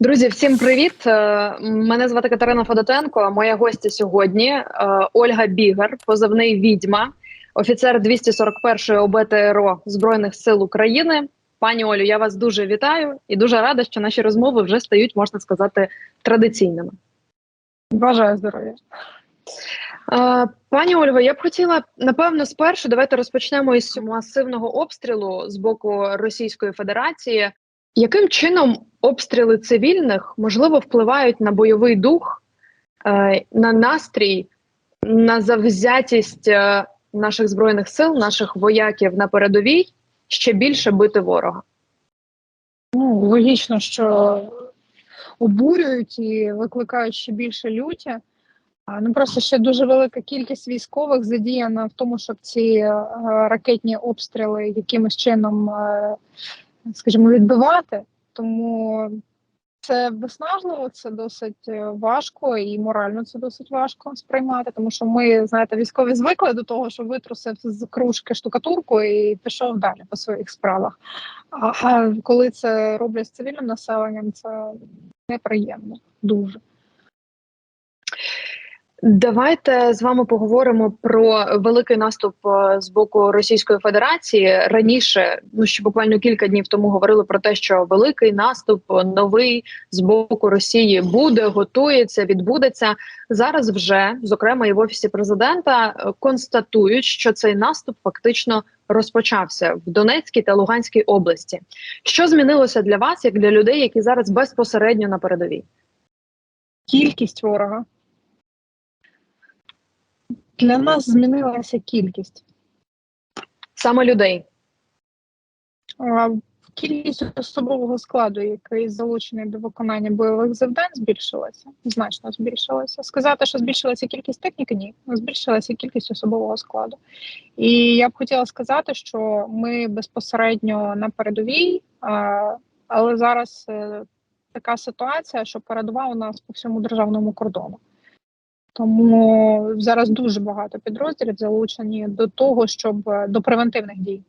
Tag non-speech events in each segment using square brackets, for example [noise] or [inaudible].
Друзі, всім привіт! Е, Мене звати Катерина Федотенко. Моя гостя сьогодні е, Ольга Бігар, позивний відьма, офіцер 241-ї ОБТРО Збройних сил України. Пані Олю, я вас дуже вітаю і дуже рада, що наші розмови вже стають, можна сказати, традиційними. Бажаю здоров'я. Е, Пані Ольго, я б хотіла напевно спершу давайте розпочнемо із масивного обстрілу з боку Російської Федерації. Яким чином обстріли цивільних можливо впливають на бойовий дух, е, на настрій, на завзятість е, наших збройних сил, наших вояків на передовій ще більше бити ворога? Ну, логічно, що обурюють і викликають ще більше люті. Ну просто ще дуже велика кількість військових задіяна в тому, щоб ці е, ракетні обстріли якимось чином, скажімо, відбивати. Тому це виснажливо, це досить е, важко і морально це досить важко сприймати, тому що ми, знаєте, військові звикли до того, що витрусив з кружки штукатурку і пішов далі по своїх справах. А, а коли це роблять з цивільним населенням, це неприємно дуже. Давайте з вами поговоримо про великий наступ е, з боку Російської Федерації. Раніше, ну ще буквально кілька днів тому говорили про те, що великий наступ е, новий з боку Росії буде, готується, відбудеться зараз. Вже зокрема і в офісі президента е, констатують, що цей наступ фактично розпочався в Донецькій та Луганській області. Що змінилося для вас, як для людей, які зараз безпосередньо на передовій? Кількість ворога. Для нас змінилася кількість. Саме людей. А, Кількість особового складу, який залучений до виконання бойових завдань, збільшилася, значно збільшилася. Сказати, що збільшилася кількість техніки, ні, збільшилася кількість особового складу. І я б хотіла сказати, що ми безпосередньо на передовій, а, але зараз е, така ситуація, що передова у нас по всьому державному кордону. Тому зараз дуже багато підрозділів залучені до того, щоб е, до превентивних дій.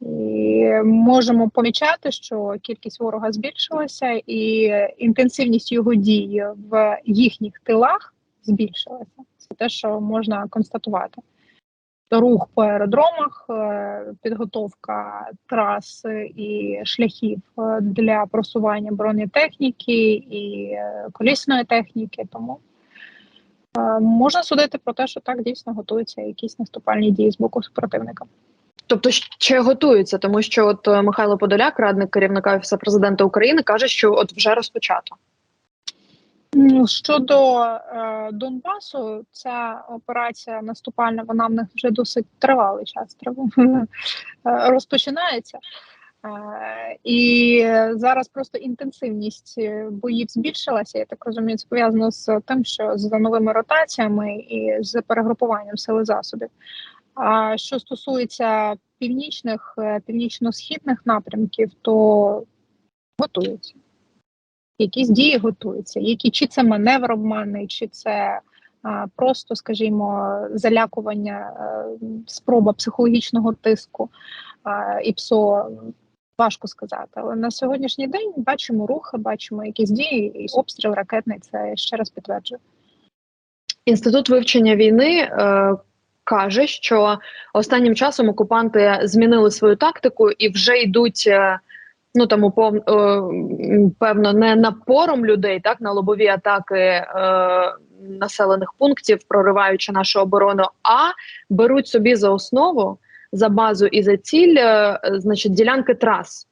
І можемо помічати, що кількість ворога збільшилася, і інтенсивність його дій в їхніх тилах збільшилася. Це те, що можна констатувати. Рух по аеродромах, е, підготовка трас і шляхів е, для просування бронетехніки і е, колісної техніки. Тому можна судити про те, що так дійсно готуються якісь наступальні дії з боку супротивника. Тобто ще готуються, тому що от е, Михайло Подоляк, радник керівника офісу президента України, каже, що от вже розпочато. Щодо е, Донбасу, ця операція наступальна, вона в них вже досить тривалий час [laughs] е, розпочинається. Е, і зараз просто інтенсивність боїв збільшилася. Я так розумію, це пов'язано з тим, що з новими ротаціями і з перегрупуванням сили засобів. А що стосується північних, е, північно-східних напрямків, то готуються. Якісь дії готуються, які чи це маневр обманний, чи це а, просто, скажімо, залякування, а, е, спроба психологічного тиску а, і ПСО. Важко сказати, але на сьогоднішній день бачимо рухи, бачимо якісь дії, і обстріл ракетний це ще раз підтверджує. Інститут вивчення війни е, каже, що останнім часом окупанти змінили свою тактику і вже йдуть. Е, ну там упов, е, певно, не напором людей, так на лобові атаки е, населених пунктів, прориваючи нашу оборону, а беруть собі за основу за базу і за ціль, е, значить, ділянки трас.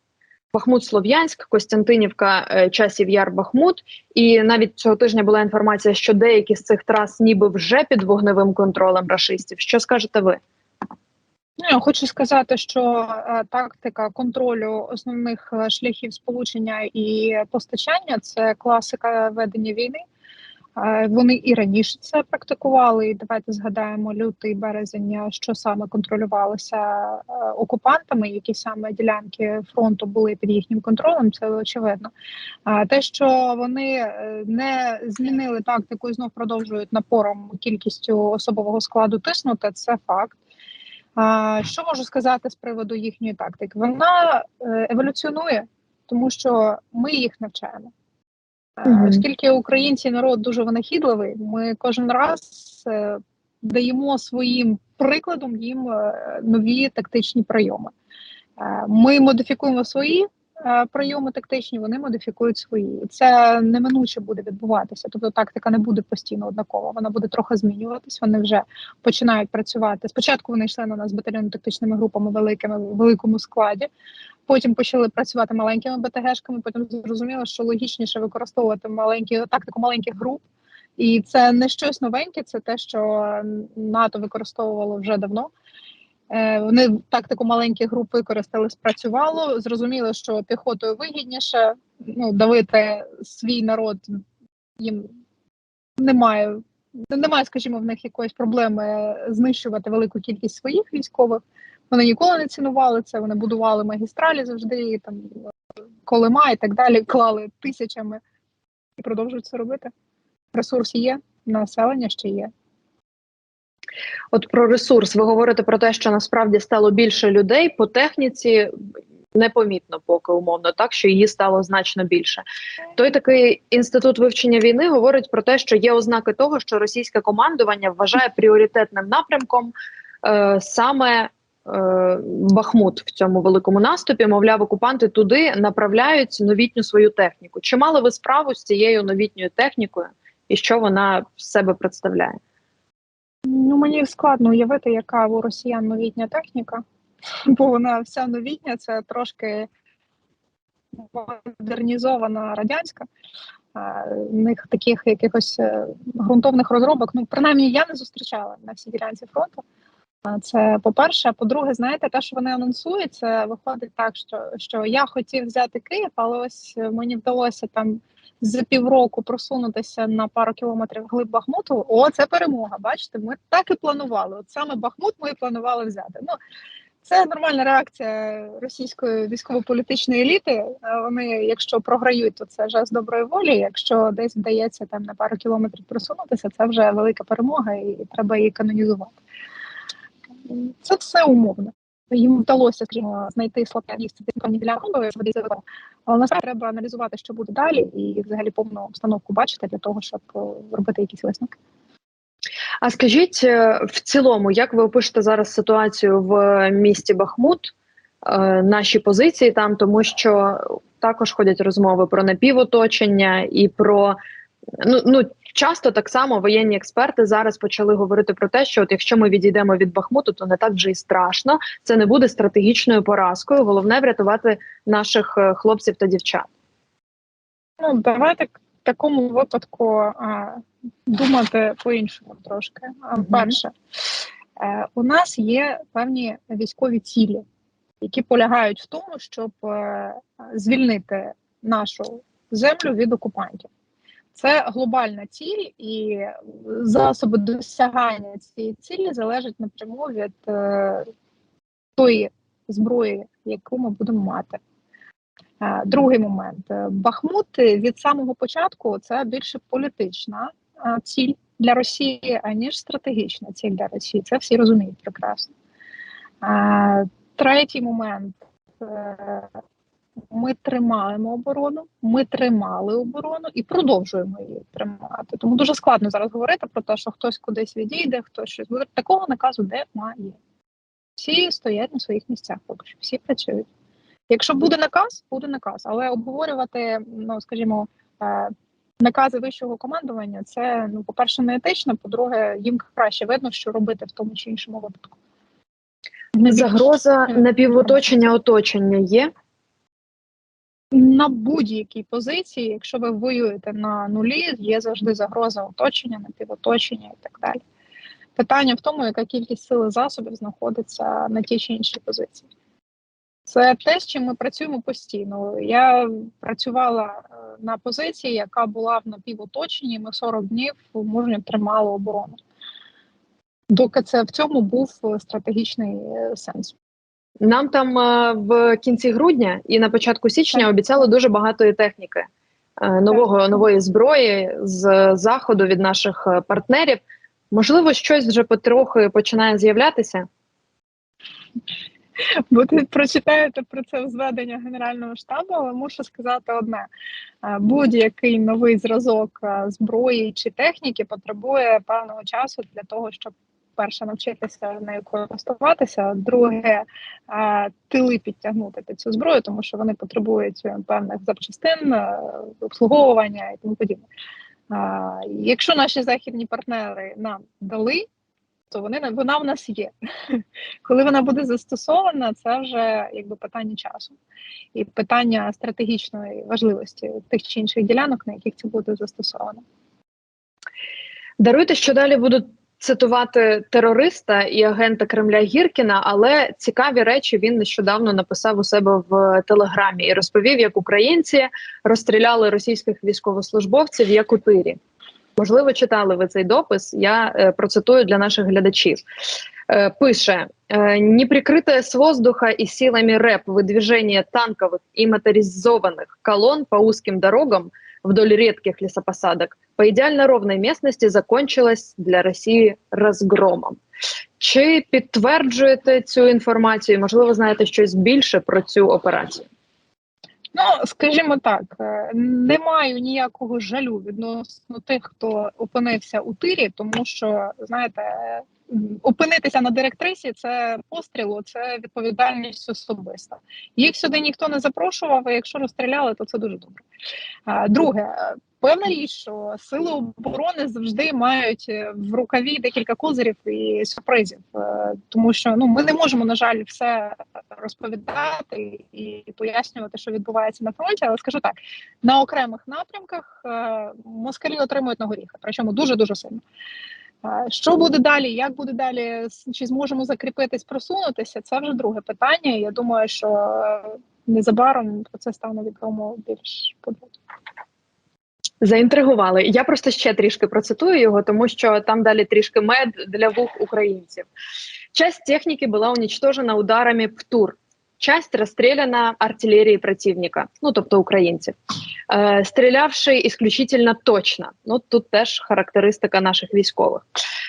Бахмут, Слов'янськ, Костянтинівка, е, Часів Яр, Бахмут. І навіть цього тижня була інформація, що деякі з цих трас ніби вже під вогневим контролем рашистів. Що скажете ви? Ну, я хочу сказати, що е, тактика контролю основних шляхів сполучення і постачання це класика ведення війни. Е, вони і раніше це практикували. І давайте згадаємо лютий березень, що саме контролювалося е, окупантами, які саме ділянки фронту були під їхнім контролем. Це очевидно. А те, що вони е, не змінили тактику і знов продовжують напором кількістю особового складу тиснути, це факт. А, Що можу сказати з приводу їхньої тактики? Вона еволюціонує. тому що ми їх навчаємо. Оскільки українці народ дуже винахідливий, ми кожен раз е, даємо своїм прикладом їм е, нові тактичні прийоми. Е, Ми модифікуємо свої прийоми тактичні, вони модифікують свої. Це неминуче буде відбуватися. Тобто тактика не буде постійно однакова, вона буде трохи змінюватись. Вони вже починають працювати. Спочатку вони йшли на нас батальйонно-тактичними групами великими в великому складі. Потім почали працювати маленькими БТГшками. Потім зрозуміло, що логічніше використовувати маленькі тактику маленьких груп. І це не щось новеньке, це те, що НАТО використовувало вже давно. Е, Вони тактику маленьких груп використали, спрацювало. Зрозуміло, що піхотою вигідніше ну, давити свій народ їм немає. Немає, скажімо, в них якоїсь проблеми знищувати велику кількість своїх військових. Вони ніколи не цінували це. Вони будували магістралі завжди, там колема і так далі, клали тисячами і продовжують це робити. Ресурс є, населення ще є. От про ресурс ви говорите про те, що насправді стало більше людей по техніці. Непомітно, поки умовно, так що її стало значно більше. Той такий інститут вивчення війни говорить про те, що є ознаки того, що російське командування вважає пріоритетним напрямком е, саме е, Бахмут в цьому великому наступі. Мовляв, окупанти туди направляють новітню свою техніку. Чи мали ви справу з цією новітньою технікою, і що вона з себе представляє? Ну, мені складно уявити, яка у росіян новітня техніка, [laughs] бо вона вся новітня, це трошки модернізована радянська. В них таких якихось е, ґрунтовних розробок, ну принаймні я не зустрічала на всій ділянці фронту. Це по-перше, а по-друге, знаєте, те, що вони анонсують, це виходить так, що, що я хотів взяти Київ, але ось мені вдалося там за півроку просунутися на пару кілометрів глиб Бахмуту. О, це перемога. Бачите, ми так і планували. От саме Бахмут ми і планували взяти. Ну це нормальна реакція російської військово-політичної еліти. Е, Вони, якщо програють, то це жест доброї волі. Якщо десь вдається там на пару кілометрів просунутися, це вже велика перемога, і треба її канонізувати. Це все умовно. Їм вдалося скажімо, знайти слабке місце центральні ділянки, але насправді треба аналізувати, що буде далі, і взагалі повну обстановку бачити для того, щоб е, робити якісь висновки. А скажіть е, в цілому, як ви опишете зараз ситуацію в місті Бахмут, е, наші позиції там, тому що також ходять розмови про напівоточення і про ну ну часто так само воєнні експерти зараз почали говорити про те, що от якщо ми відійдемо від Бахмуту, то не так вже і страшно. Це не буде стратегічною поразкою. Головне врятувати наших е, хлопців та дівчат. Ну давайте в такому випадку а, думати по-іншому трошки. А. Перше, е, у нас є певні військові цілі, які полягають в тому, щоб е, звільнити нашу землю від окупантів. Це глобальна ціль, і засоби досягання цієї цілі залежать напряму від е, тої зброї, яку ми будемо мати. Е, Другий момент Е, Бахмут від самого початку це більше політична е, ціль для Росії, аніж стратегічна ціль для Росії. Це всі розуміють прекрасно. Е, Третій момент. Е, Ми тримаємо оборону, ми тримали оборону і продовжуємо її тримати. Тому дуже складно зараз говорити про те, що хтось кудись відійде, хтось щось буде. Такого наказу немає. Всі стоять на своїх місцях, поки що всі працюють. Якщо буде наказ, буде наказ. Але обговорювати, ну скажімо, е, накази вищого командування, це ну, по-перше, не етично, по-друге, їм краще видно, що робити в тому чи іншому випадку. Загроза напівоточення оточення є. На будь-якій позиції, якщо ви воюєте на нулі, є завжди загроза оточення, напівоточення і так далі. Питання в тому, яка кількість сил і засобів знаходиться на тій чи іншій позиції. Це те, з чим ми працюємо постійно. Я працювала е, на позиції, яка була в напівоточенні. Ми 40 днів мужньо тримали оборону. Доки це в цьому був стратегічний е, сенс. Нам там е, в кінці грудня і на початку січня обіцяли дуже багатої техніки, е, нового нової зброї з заходу від наших е, партнерів. Можливо, щось вже потрохи починає з'являтися. Буде прочитаєте про це в зведення Генерального штабу, але мушу сказати одне: будь-який новий зразок зброї чи техніки потребує певного часу для того, щоб перше навчитися нею користуватися, друге тили підтягнути під цю зброю, тому що вони потребують е, певних запчастин, е, обслуговування і тому подібне. Якщо наші західні партнери нам дали, то вони на- вона в нас є. [laughs] Коли вона буде застосована, це вже якби питання часу і питання стратегічної важливості тих чи інших ділянок, на яких це буде застосовано. Даруйте, що далі буду цитувати терориста і агента Кремля Гіркіна, але цікаві речі він нещодавно написав у себе в телеграмі і розповів, як українці розстріляли російських військовослужбовців як у тирі. Можливо, читали ви цей допис. Я е, процитую для наших глядачів. Э, пише э, неприкрытое с воздуха и силами РЭП выдвижение танковых и моторизованных колонн по узким дорогам вдоль редких лесопосадок по идеально ровной местности закончилась для Росії розгромом. Чи підтверджуєте цю інформацію? Можливо, знаєте щось більше про цю операцію? Ну, скажімо так, е, не маю ніякого жалю відносно тих, хто опинився у тирі, тому що знаєте, опинитися на директрисі це пострілу, це відповідальність особиста. Їх сюди ніхто не запрошував. і Якщо розстріляли, то це дуже добре. Друге, певна річ, що сили оборони завжди мають в рукаві декілька козирів і сюрпризів, Е, тому що ну ми не можемо, на жаль, все розповідати і пояснювати, що відбувається на фронті. Але скажу так: на окремих напрямках е, москалі отримують на горіха, причому дуже дуже сильно. Що буде далі? Як буде далі? Чи зможемо закріпитись, просунутися? Це вже друге питання. Я думаю, що незабаром про це стане відомо більш подробно. Заінтригували. Я просто ще трішки процитую його, тому що там далі трішки мед для вух українців. Часть техники была уничтожена ударами ПТУР, часть расстреляна артиллерией противника, ну тобто українців, е, стрілявши исключительно точно. Ну тут теж характеристика наших військових.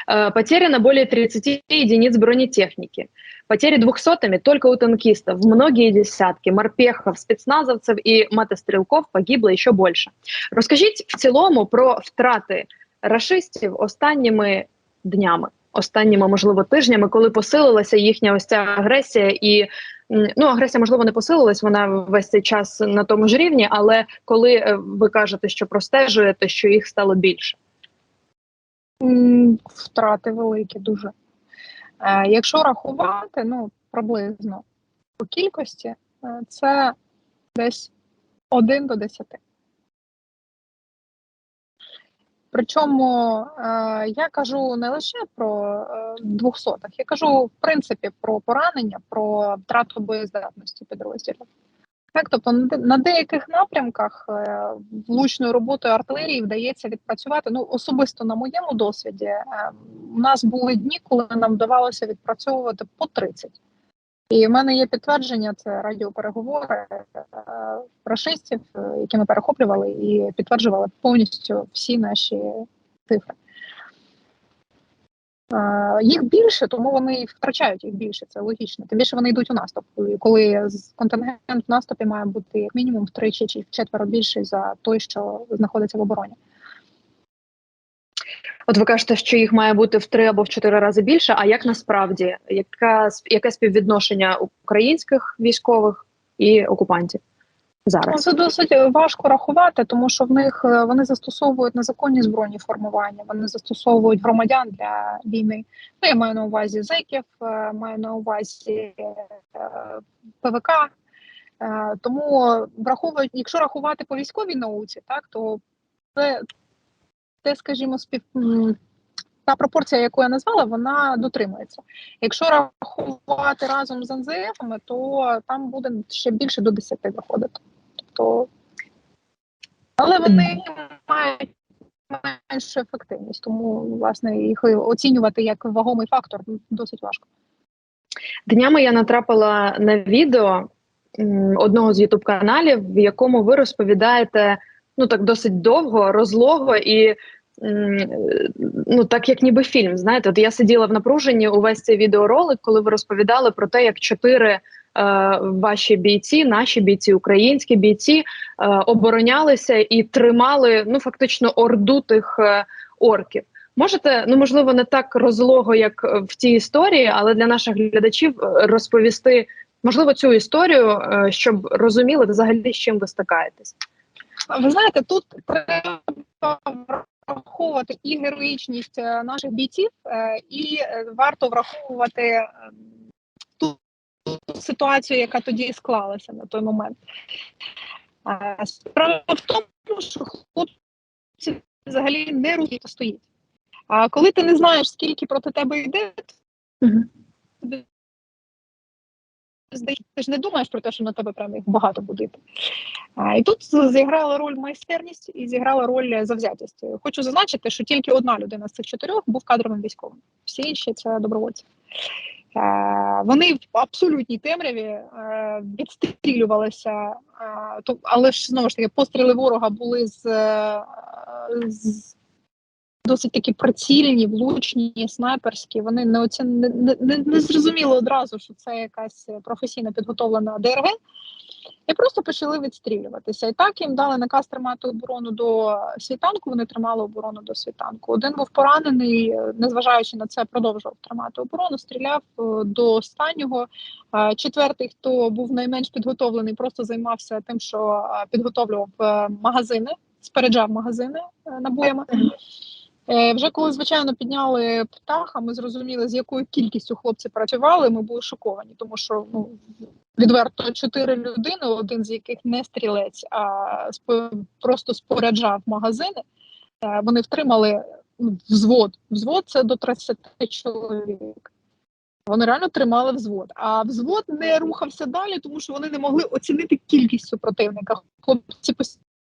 Е, потеряно более 30 единиц бронетехники. Потери двухсотыми только у танкистов. Многие десятки морпехов, спецназовцев и мотострілков погибло еще більше. Розкажіть в цілому про втрати рашистів останніми днями, останніми, можливо, тижнями, коли посилилася їхня ось ця агресія, і ну агресія, можливо, не посилилась, вона весь цей час на тому ж рівні, але коли е, ви кажете, що простежуєте, що їх стало більше. Втрати великі дуже. Е, Якщо рахувати, ну приблизно по кількості, е, це десь 1 до 10. Причому е, я кажу не лише про е, двохсотих, я кажу в принципі про поранення, про втрату боєздатності підрозділів. Так, тобто на деяких напрямках е, влучною роботою артилерії вдається відпрацювати. Ну особисто на моєму досвіді, у нас були дні, коли нам вдавалося відпрацьовувати по 30. І в мене є підтвердження, це радіопереговори е, рашистів, е, які ми перехоплювали і підтверджували повністю всі наші цифри. Е, Їх більше, тому вони втрачають їх більше. Це логічно. Тим більше вони йдуть у наступ. І Коли контингент в наступі має бути як мінімум втричі чи вчетверо більший за той, що знаходиться в обороні. От ви кажете, що їх має бути в три або в чотири рази більше. А як насправді, яка яке співвідношення українських військових і окупантів Ну, зараз? Це досить важко рахувати, тому що в них е, вони застосовують незаконні збройні формування, вони застосовують громадян для війни. Ну, я маю на увазі зеків, е, маю на увазі е, ПВК. Е, Тому враховують, якщо рахувати по військовій науці, так то це, це скажімо, спів. Та пропорція, яку я назвала, вона дотримується. Якщо рахувати разом з НЗФами, то там буде ще більше до 10 виходити. Тобто, але вони мають меншу ефективність, тому власне їх оцінювати як вагомий фактор досить важко. Днями я натрапила на відео одного з ютуб каналів, в якому ви розповідаєте ну так досить довго, розлого і ну так як ніби фільм. Знаєте, от я сиділа в напруженні увесь цей відеоролик, коли ви розповідали про те, як чотири е, ваші бійці, наші бійці, українські бійці е, оборонялися і тримали ну фактично орду тих е, орків. Можете, ну можливо, не так розлого, як в тій історії, але для наших глядачів е, розповісти можливо цю історію, е, щоб розуміли взагалі з чим ви стикаєтесь. Ви знаєте, тут треба враховувати і героїчність е, наших бійців, е, і е, варто враховувати ту, ту ситуацію, яка тоді склалася на той момент. Справа в тому, що хлопці взагалі не хто стоїть. А коли ти не знаєш, скільки проти тебе йде, здається, ти ж не думаєш про те, що на тебе прям їх багато буде. А, і тут зіграла роль майстерність і зіграла роль завзятість. Хочу зазначити, що тільки одна людина з цих чотирьох був кадровим військовим. Всі інші це добровольці. Вони в абсолютній темряві відстрілювалися, але ж знову ж таки постріли ворога були з, з досить такі прицільні, влучні, снайперські. Вони не оці... не, не, не, зрозуміли одразу, що це якась професійно підготовлена ДРГ. І просто почали відстрілюватися. І так їм дали наказ тримати оборону до світанку. Вони тримали оборону до світанку. Один був поранений, незважаючи на це, продовжував тримати оборону, стріляв е, до останнього. Е, Четвертий, хто був найменш підготовлений, просто займався тим, що е, підготовлював магазини, спереджав магазини набоями. Е, Вже коли звичайно підняли птаха, ми зрозуміли, з якою кількістю хлопці працювали. Ми були шоковані, тому що ну відверто чотири людини, один з яких не стрілець, а просто споряджав магазини. Е, Вони втримали ну, взвод. Взвод це до 30 чоловік. Вони реально тримали взвод. А взвод не рухався далі, тому що вони не могли оцінити кількість супротивника. Хлопці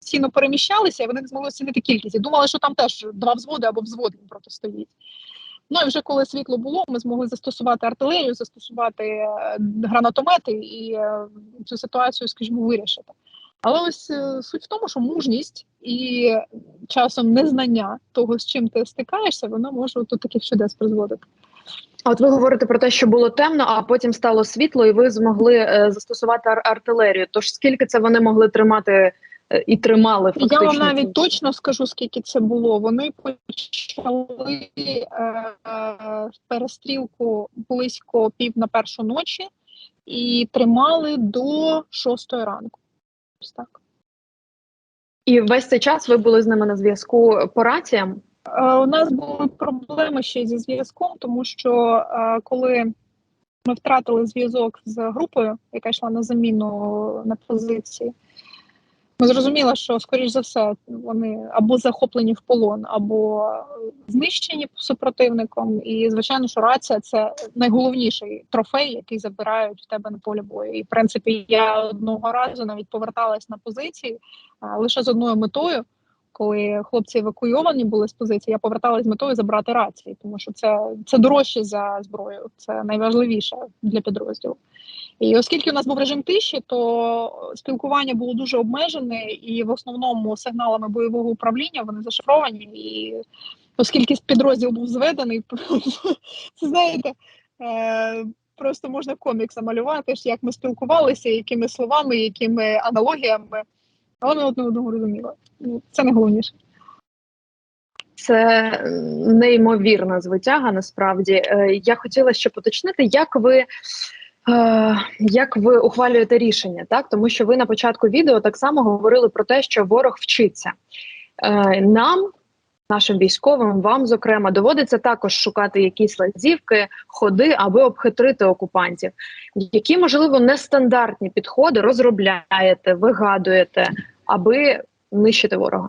постійно переміщалися, і вони не змогли оцінити кількість. І думали, що там теж два взводи або взвод їм протистоїть. Ну і вже коли світло було, ми змогли застосувати артилерію, застосувати е, гранатомети і е, цю ситуацію, скажімо, вирішити. Але ось е, суть в тому, що мужність і часом незнання того, з чим ти стикаєшся, воно може до таких чудес призводити. А от ви говорите про те, що було темно, а потім стало світло, і ви змогли е, застосувати ар- артилерію. Тож скільки це вони могли тримати і тримали фактично? Я вам навіть точно скажу, скільки це було. Вони почали е, е, перестрілку близько пів на першу ночі і тримали до шостої ранку. Ось так. І весь цей час ви були з ними на зв'язку по раціям. Е, У нас були проблеми ще зі зв'язком, тому що е, коли ми втратили зв'язок з групою, яка йшла на заміну на позиції, ми зрозуміли, що, скоріш за все, вони або захоплені в полон, або знищені супротивником. І, звичайно, що рація це найголовніший трофей, який забирають в тебе на полі бою. І в принципі, я одного разу навіть поверталась на позиції а, лише з одною метою. Коли хлопці евакуйовані були з позиції, я поверталась з метою забрати рації, тому що це, це дорожче за зброю, це найважливіше для підрозділу. І оскільки у нас був режим тиші, то спілкування було дуже обмежене, і в основному сигналами бойового управління вони зашифровані. І оскільки підрозділ був зведений, [laughs] це знаєте, е, просто можна комікс намалювати, як ми спілкувалися, якими словами, якими аналогіями, але ми одне одного розуміли. Ну, Це найголовніше. Це неймовірна звитяга. Насправді Е, я хотіла ще поточнити, як ви. Е, Як ви ухвалюєте рішення, так тому що ви на початку відео так само говорили про те, що ворог вчиться Е, нам, нашим військовим, вам зокрема, доводиться також шукати якісь лазівки, ходи, аби обхитрити окупантів. Які можливо нестандартні підходи розробляєте, вигадуєте, аби нищити ворога?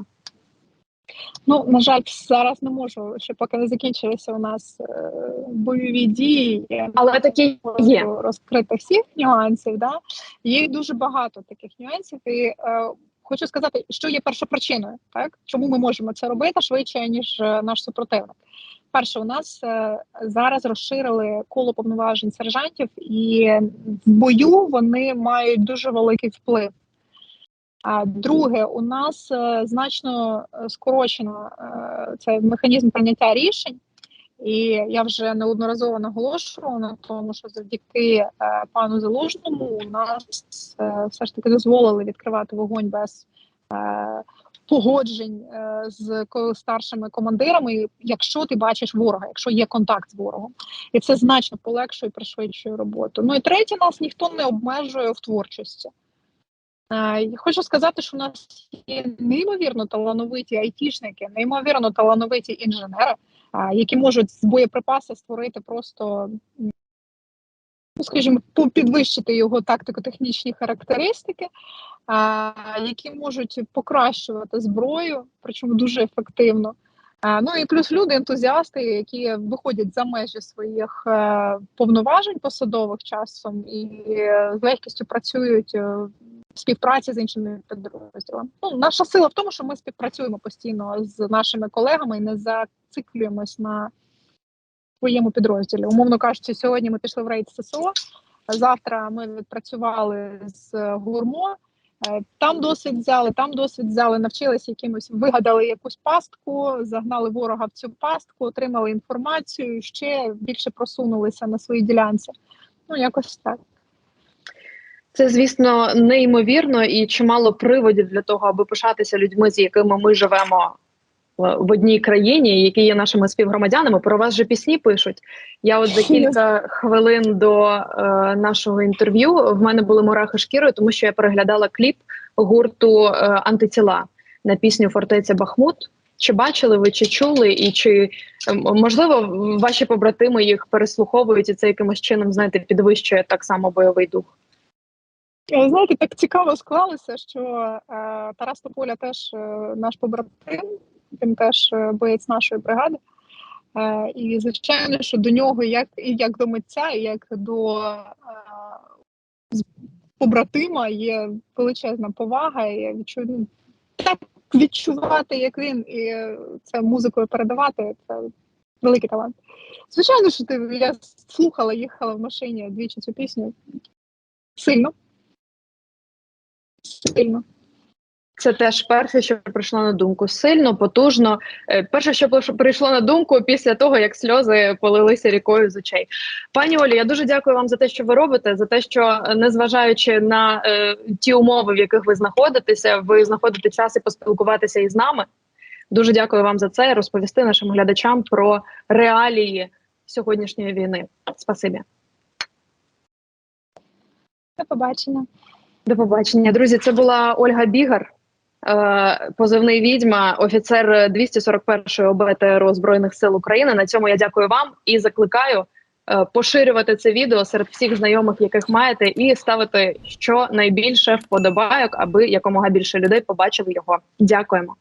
Ну, на жаль, зараз не можу, ще поки не закінчилися у нас е, бойові дії. Але такі є. розкрити всіх нюансів. Да? Їх дуже багато таких нюансів. І е, хочу сказати, що є першопричиною, так чому ми можемо це робити швидше ніж е, наш супротивник. Перше, у нас е, зараз розширили коло повноважень сержантів, і в бою вони мають дуже великий вплив. А друге, у нас е, значно е, скорочено е, це механізм прийняття рішень. І я вже неодноразово наголошувала на тому, що завдяки пану Залужному у нас все ж таки дозволили відкривати вогонь без погоджень з старшими командирами, якщо ти бачиш ворога, якщо є контакт з ворогом, і це значно полегшує і пришвидшує роботу. Ну і третє, нас ніхто не обмежує в творчості. Хочу сказати, що у нас є неймовірно талановиті айтішники, неймовірно талановиті інженери, які можуть з боєприпаса створити просто, ну скажімо, підвищити його тактико-технічні характеристики, які можуть покращувати зброю, причому дуже ефективно. Ну і плюс люди, ентузіасти, які виходять за межі своїх е, повноважень посадових часом і з легкістю працюють е, в співпраці з іншими підрозділами. Ну, наша сила в тому, що ми співпрацюємо постійно з нашими колегами і не зациклюємось на своєму підрозділі. Умовно кажучи, сьогодні ми пішли в рейд ССО. Завтра ми відпрацювали з гурмо. Е, Там досвід взяли, там досвід взяли, навчилися якимось, вигадали якусь пастку, загнали ворога в цю пастку, отримали інформацію, ще більше просунулися на своїй ділянці. Ну, якось так. Це, звісно, неймовірно і чимало приводів для того, аби пишатися людьми, з якими ми живемо в одній країні, які є нашими співгромадянами. Про вас же пісні пишуть. Я от за кілька хвилин до е, нашого інтерв'ю в мене були мурахи шкірою, тому що я переглядала кліп гурту е, антитіла на пісню Фортеця Бахмут. Чи бачили ви, чи чули, і чи е, можливо ваші побратими їх переслуховують, і це якимось чином знаєте підвищує так само бойовий дух? Е, Знаєте, так цікаво склалося, що е, Тарас Тополя теж е, наш побратим, він теж е, боєць нашої бригади. Е, і звичайно, що до нього, як як до митця, і як до е, побратима, є величезна повага. І я відчую, ну, так відчувати, як він, і це музикою передавати, це великий талант. Звичайно, що ти я слухала, їхала в машині двічі цю пісню. Сильно. Сильно. Це теж перше, що прийшло на думку. Сильно, потужно. Е, Перше, що прийшло на думку після того, як сльози полилися рікою з очей. Пані Олі, я дуже дякую вам за те, що ви робите, за те, що е, незважаючи на е, ті умови, в яких ви знаходитеся, ви знаходите час і поспілкуватися із нами. Дуже дякую вам за це і розповісти нашим глядачам про реалії сьогоднішньої війни. Спасибі. До побачення. До побачення, друзі. Це була Ольга Бігар, позивний відьма, офіцер 241-ї ОБТРО Збройних сил України. На цьому я дякую вам і закликаю е, поширювати це відео серед всіх знайомих, яких маєте, і ставити що найбільше вподобайок, аби якомога більше людей побачили його. Дякуємо.